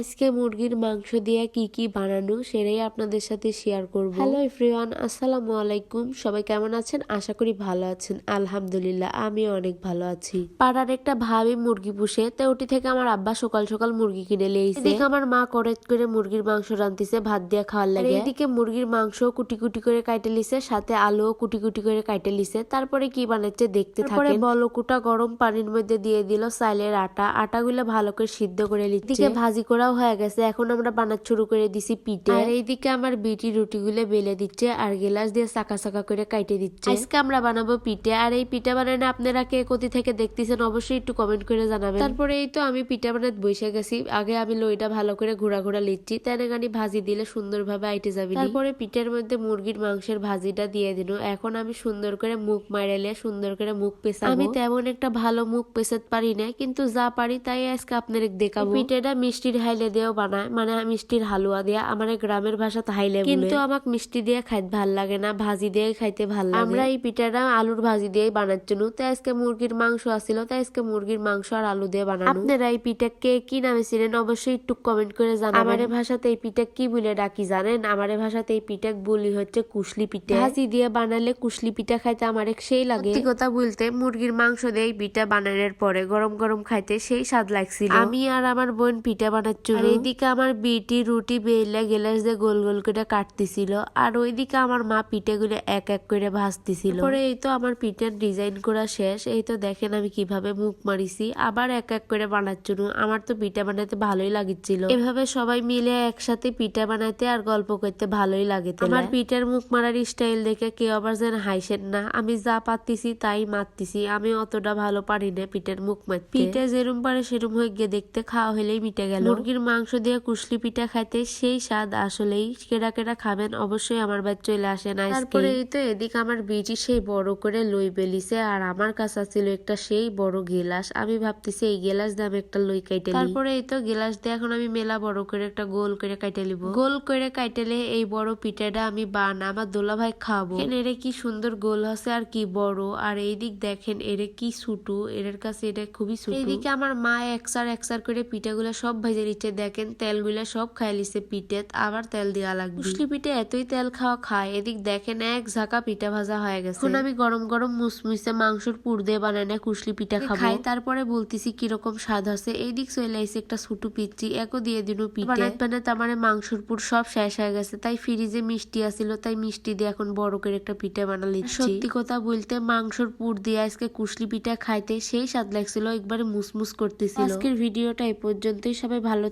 আজকে মুরগির মাংস দিয়ে কি কি বানানো সেটাই আপনাদের সাথে শেয়ার করব। হ্যালো এভরিওয়ান আসসালামু আলাইকুম। সবাই কেমন আছেন? আশা করি ভালো আছেন। আলহামদুলিল্লাহ আমি অনেক ভালো আছি। পাড়ার একটা ভাবি মুরগি পুষে তো ওটি থেকে আমার আব্বা সকাল সকাল মুরগি কিনে লিয়েছে এদিকে আমার মা করেত করে মুরগির মাংস রান্তিছে ভাত দিয়ে খাওয়ার লাগে। এদিকে মুরগির মাংস কুটি কুটি করে কাটে লিছে সাথে আলুও কুটি কুটি করে কাটে লিছে তারপরে কি বানাচ্ছে দেখতে তারপরে বলকুটা গরম পানির মধ্যে দিয়ে দিল চাইলের আটা। আটাগুলো ভালো করে সিদ্ধ করে লিচ্ছে ভাজি করাও হয়ে গেছে। এখন আমরা বানাত শুরু করে দিছি পিঠে। আর এইদিকে আমার বিটি রুটিগুলো বেলে দিচ্ছে আর গেলাস দিয়ে চাকা চাকা করে কাইটে দিচ্ছে। আজকে আমরা বানাবো পিঠে। আর এই পিঠা বানানো আপনারা কে কোথি থেকে দেখতেছেন অবশ্যই একটু কমেন্ট করে জানাবেন। তারপরে এই তো আমি পিঠা বানাতে বসে গেছি। আগে আমি লইটা ভালো করে ঘোরা ঘোরা লিচ্ছি তেনে গানি ভাজি দিলে সুন্দরভাবে আইটে যাবে তারপরে পিঠের মধ্যে মুরগির মাংসের ভাজিটা দিয়ে দিন। এখন আমি সুন্দর করে মুখ মারাইলে সুন্দর করে মুখ পেছাবো আমি তেমন একটা ভালো মুখ পেছাতে পারি না কিন্তু যা পারি তাই আজকে আপনাদের দেখাবো। পিঠেটা মিষ্টির হাইলে দিয়েও বানায় মানে মিষ্টির হালুয়া দিয়া। আমার গ্রামের ভাষাতে হাইলে কিন্তু আমাকে মিষ্টি দিয়ে খাইতে ভালো লাগে না ভাজি দিয়ে খাইতে ভালো লাগে। আমরা এই পিঠাটা আলুর ভাজি দিয়েই বানাচ্ছিল তাই আজকে মুরগির মাংস আসছিল তাই আজকে মুরগির মাংস আর আলু দিয়ে বানানো। আপনারা এই পিঠা কে কি নামে ছিলেন অবশ্যই একটু কমেন্ট করে জানাবেন। আমাদের ভাষাতে এই পিঠা কি বলে ডাকি জানেন? আমাদের ভাষাতে এই পিঠা বলি হচ্ছে কুশলি পিঠা। ভাজি দিয়ে বানালে কুশলি পিঠা খাইতে আমার এক সেই লাগে। কথা বলতে মুরগির মাংস দিয়ে এই পিঠা বানানোর পরে গরম গরম খাইতে সেই স্বাদ লাগছিল। আমি আর আমার বোন পিঠা বানাচ্ছিল এইদিকে আমার বিটি রুটি বেলে গেলাস দিয়ে গোল গোল করে কাটতেছিল। আর ওইদিকে আমার মা পিঠেগুলো এক এক করে ভাজতেছিল। পরে এই তো আমার পিঠের ডিজাইন করা শেষ। এই তো দেখেন আমি কীভাবে মুখ মারিছি। আবার এক এক করে বানাচ্ছিল। আমার তো পিঠা বানাতে ভালোই লাগিচ্ছিল। এভাবে সবাই মিলে একসাথে পিঠা বানাইতে আর গল্প করতে ভালোই লাগে আমার পিঠের মুখ মারার স্টাইল দেখে কেউ আবার যেন হাইসেন না। আমি যা পারতেছি তাই মারতেছি। আমি অতটা ভালো পারি না পিঠের মুখ মারতে। পিঠে যেরম পারে সেরম হয়ে গিয়ে দেখতে খাওয়া হলেই মিটে গেল। মুরগির মাংস দিয়ে কুশলি পিঠা খাইতে সেই স্বাদ আসলেই কেডা কেডা খাবেন অবশ্যই আমার বাড়ি চলে আসেন তারপরে এই তো এদিকে আমার বিটি সেই বড় করে লই বেলিছে আর আমার কাছে ছিল একটা সেই বড় গেলাস। আমি ভাবতেছি এই গেলাস দিয়ে আমি একটা লই কাইটে। তারপরে এই তো গেলাস দিয়ে এখন আমি মেলা বড় করে একটা গোল করে কাইটে নিব গোল করে কাইটেলে এই বড় পিঠাটা আমি বানা আমার দোলা ভাই খাব। এরে কি সুন্দর গোল হচ্ছে আর কি বড়। আর এই দিক দেখেন এরে কি ছুটু এর কাছে এটা খুবই ছুটু এইদিকে আমার মা একসার একসার করে পিঠাগুলো সব ভেজে নিচ্ছে দেখেন তেলগুলা সব খাই লিছে পিঠে আবার তেল দেওয়া লাগবে। মুসলি পিঠে এতই তেল খাওয়া খায় এদিক দেখেন এক ঝাঁকা পিঠা ভাজা হয়ে গেছে। এখন আমি গরম গরম মুসমুসে মাংসর পুর দিয়ে না কুশলি পিঠা খাব। খাই তারপরে বলতেছি কীরকম স্বাদ আছে। এইদিক চলে আইসে একটা ছুটু পিচ্ছি একও দিয়ে দিল পিঠে। বানাতে বানাতে আমার মাংসর পুর সব শেষ হয়ে গেছে। তাই ফ্রিজে মিষ্টি আছিল তাই মিষ্টি দিয়ে এখন বড় করে একটা পিঠা বানালি সত্যি কথা বলতে মাংসর পুর দিয়ে আজকে কুশলি পিঠা খাইতে সেই স্বাদ লাগছিল একবারে মুসমুস করতেছিল। আজকের ভিডিওটা এই পর্যন্তই সবাই ভালো